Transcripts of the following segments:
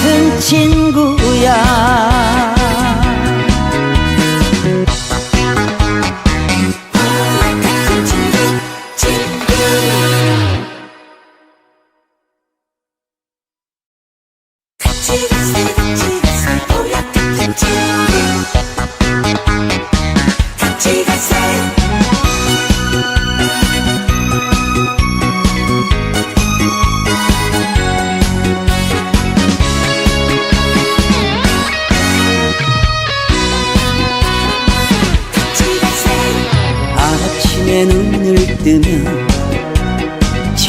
같은 친구야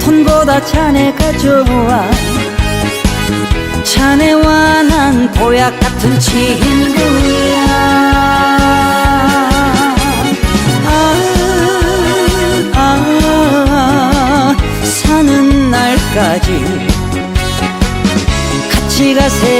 돈보다 자네가 좋아 자네와 난 보약 같은 친구야. 아, 아, 사는 날까지 같이 가세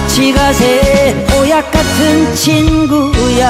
같이 가세. 보약 같은 친구야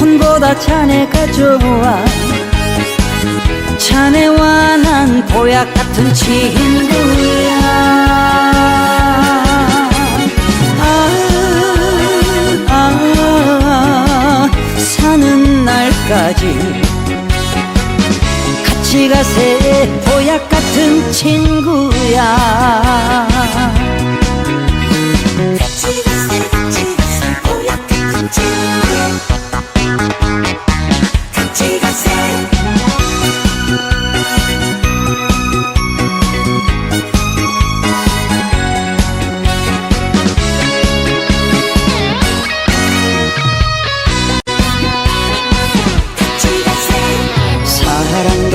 돈보다 자네가 좋아 자네와 난 보약 같은 친구야. 아, 아, 사는 날까지 같이 가세. 보약 같은 친구야. 같이 가세 같이 가세. 보약 같은 친구 같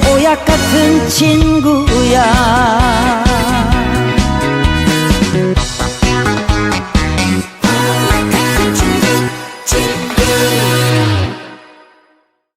보약 같은 친구야